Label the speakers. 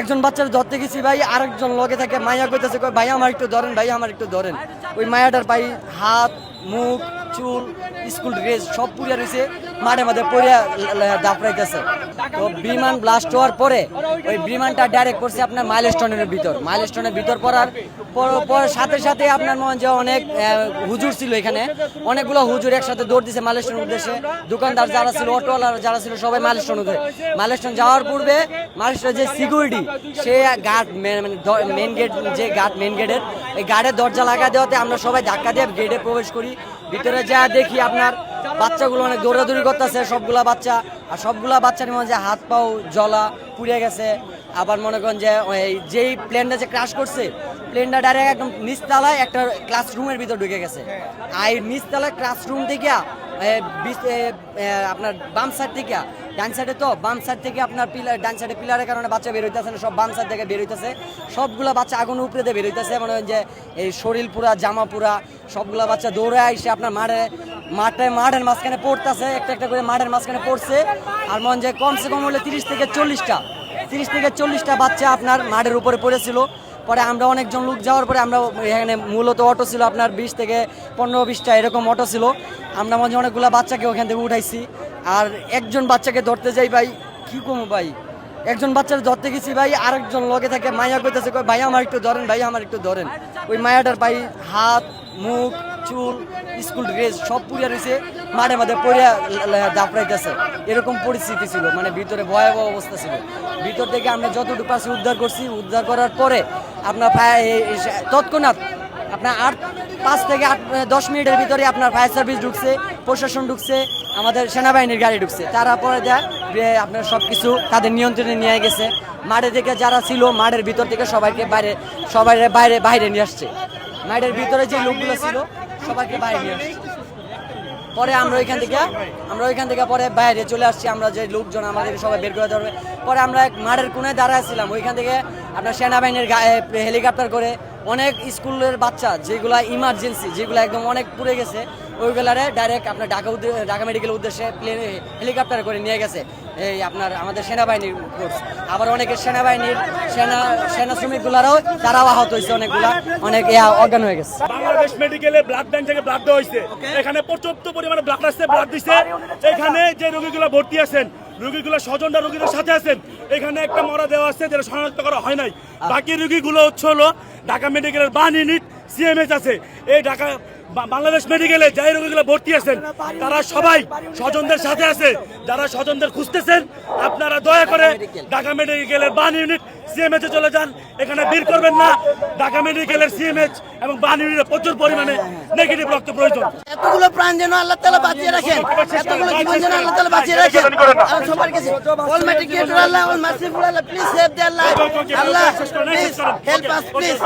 Speaker 1: একজন বাচ্চার ধরতে গেছি ভাই, আরেকজন লগে থাকে, মায়া কইতেছে কই ভাই, আমার একটু ধরেন, ভাই, আমার একটু ধরেন। ওই মায়াটার ভাই হাত মুখ, চুল, স্কুল ড্রেস সব পুড়িয়া রয়েছে মাঠে মাঠে পড়িয়া দাপড়াইতেছে তো বিমান ব্লাস্ট হওয়ার পরে ওই বিমানটা ডাইরেক্ট করছে আপনার মাইলস্টোনের ভিতর। মাইলস্টোনের ভিতর পড়ার পর- সাথে সাথে আপনার মনে যে অনেক হুজুর ছিল এখানে। অনেকগুলো হুজুর একসাথে দৌড় দিছে মাইলস্টোনের উদ্দেশ্যে। দোকানদার যারা ছিল অটোওয়ালা যারা ছিল, সবাই মাইলস্টোন উঠে। মাইলস্টোন যাওয়ার পূর্বে মাইলস্টোনের যে সিকিউরিটি সে গার্ড মেন গেট যে গার্ড মেন গেটের এই গার্ডের দরজা লাগা দেওয়াতে আমরা সবাই ধাক্কা দিয়ে গেটে প্রবেশ করি। ভিতরে যা দেখি আপনার, বাচ্চাগুলো অনেক দৌড়াদৌড়ি করতেছে, সবগুলা বাচ্চা। আর সবগুলা বাচ্চার মধ্যে হাত পাও জলা পুড়ে গেছে। আবার মনে করেন যে যেই প্লেনটা যে ক্রাশ করছে প্লেনটা ডাইরেক্ট একদম নিচতলায় একটা ক্লাসরুমের ভিতর ঢুকে গেছে। আর এই নিচতলায় ক্লাসরুম থেকে আপনার বাম সাইড থেকে, ডান সাইডে তো, বাম সাইড থেকে আপনার পিলার ডান সাইডে পিলারের কারণে বাচ্চা বের হইতেছে না, সব বাম সাইড থেকে বের হইতেছে। সবগুলা বাচ্চা আগুন উপরে দিয়ে বের হইতেছে, মনে যে, এই শরীর পুরা, জামা পুরা, সবগুলা বাচ্চা দৌড়ে আইসে আপনার মাঠে মাঠে, মাঠের মাঝখানে পড়তেছে, একটা একটা করে মাঠের মাঝখানে পড়ছে, আর মনে যে কমসে কম হলে তিরিশ থেকে চল্লিশটা, তিরিশ থেকে চল্লিশটা বাচ্চা আপনার মাঠের উপরে পড়েছিল। পরে আমরা অনেকজন লোক যাওয়ার পরে আমরা এখানে মূলত অটো ছিল আপনার বিশ থেকে পনেরো বিশটা এরকম অটো ছিল। আমরা মাঝে অনেকগুলো বাচ্চাকে ওখান থেকে উঠাইছি। আর একজন বাচ্চাকে ধরতে যাই ভাই, কী কম ভাই? একজন বাচ্চার ধরতে গেছি ভাই, আরেকজন লগে থাকে, মায়া কইতেছে কই ভাই, আমার একটু ধরেন, ভাই, আমার একটু ধরেন। ওই মায়াটার ভাই হাত, মুখ চুল, স্কুল ড্রেস সব পুড়িয়া রয়েছে, মাঠে মাঠে পড়িয়া দাপড়াইতেছে। এরকম পরিস্থিতি ছিল মানে ভিতরে ভয়াবহ অবস্থা ছিল। ভিতর থেকে আমরা যতটুকু পারছি উদ্ধার করছি, উদ্ধার করার পরে আপনার তৎক্ষণাৎ আপনার আট, পাঁচ থেকে আট দশ মিনিটের ভিতরে আপনার ফায়ার সার্ভিস ঢুকছে, প্রশাসন ঢুকছে, আমাদের সেনাবাহিনীর গাড়ি ঢুকছে। তারা পরে দেয়, যে আপনার সব কিছু তাদের নিয়ন্ত্রণে নিয়ে গেছে। মাঠে থেকে যারা ছিল, মাঠের ভিতর থেকে সবাইকে বাইরে সবাই বাইরে বাইরে নিয়ে আসছে। মাঠের ভিতরে যে লোকগুলো ছিল সবাইকে বাইরে নিয়ে পরে আমরা ওইখান থেকে, আমরা ওইখান থেকে পরে বাইরে চলে আসছি। আমরা যে লোকজন আমাদের সবাই বের করে ধরবে। পরে আমরা এক মাঠের কোনায় দাঁড়াচ্ছিলাম ওইখান থেকে আপনার সেনাবাহিনীর হেলিকপ্টার করে অনেক স্কুলের বাচ্চা, যেগুলা ইমার্জেন্সি যেগুলো একদম অনেক পুড়ে গেছে ওইগুলারে ডাইরেক্ট আপনার ঢাকা ঢাকা মেডিকেল উদ্দেশ্যে প্লেন হেলিকপ্টার করে নিয়ে গেছে। এই আপনার আমাদের সেনাবাহিনীর ফোর্স আবার অনেকে সেনাবাহিনীর সেনা সেনা শ্রমিকগুলারাও তারাও আহত হয়েছে অনেকগুলা। অনেক ইয়া অজ্ঞান হয়ে গেছে।
Speaker 2: বাংলাদেশ মেডিকেলে ব্লাড ব্যাংক থেকে ব্লাড দেওয়া হয়েছে। এখানে পর্যাপ্ত পরিমাণে ব্লাড আসছে ব্লাড দিছে। এখানে যে রোগীগুলো ভর্তি আছেন রোগীগুলো স্বজনরা রোগীদের সাথে আছেন এখানে একটা মরা দেওয়া আছে যেটা শনাক্ত করা হয় নাই। বাকি রোগীগুলো হচ্ছে হলো ঢাকা মেডিকেলের বান ইউনিট সিএমএস আছে। এই ঢাকা বাংলাদেশ মেডিকেলে যাই রোগীগুলো ভর্তি আছেন তারা সবাই স্বজনদের সাথে আছে। যারা স্বজনদের খুঁজতেছেন আপনারা দয়া করে ঢাকা মেডিকেলের বান ইউনিট সিএমএচ এ চলে যান। এখানে ভিড় করবেন না। ঢাকা মেডিকেলের সিএমএচ এবং বান ইউনিটে প্রচুর পরিমাণে নেগেটিভ রক্ত প্রয়োজন।
Speaker 3: এতগুলো প্রাণ যেন আল্লাহ তালা বাঁচিয়ে রাখেন এতগুলো জীবন যেন আল্লাহ তালা বাঁচিয়ে রাখেন। আর সবার কাছে অল ক্রিয়েটর আল্লাহ অল মার্সিফুল আল্লাহ please save the life Allah please help us please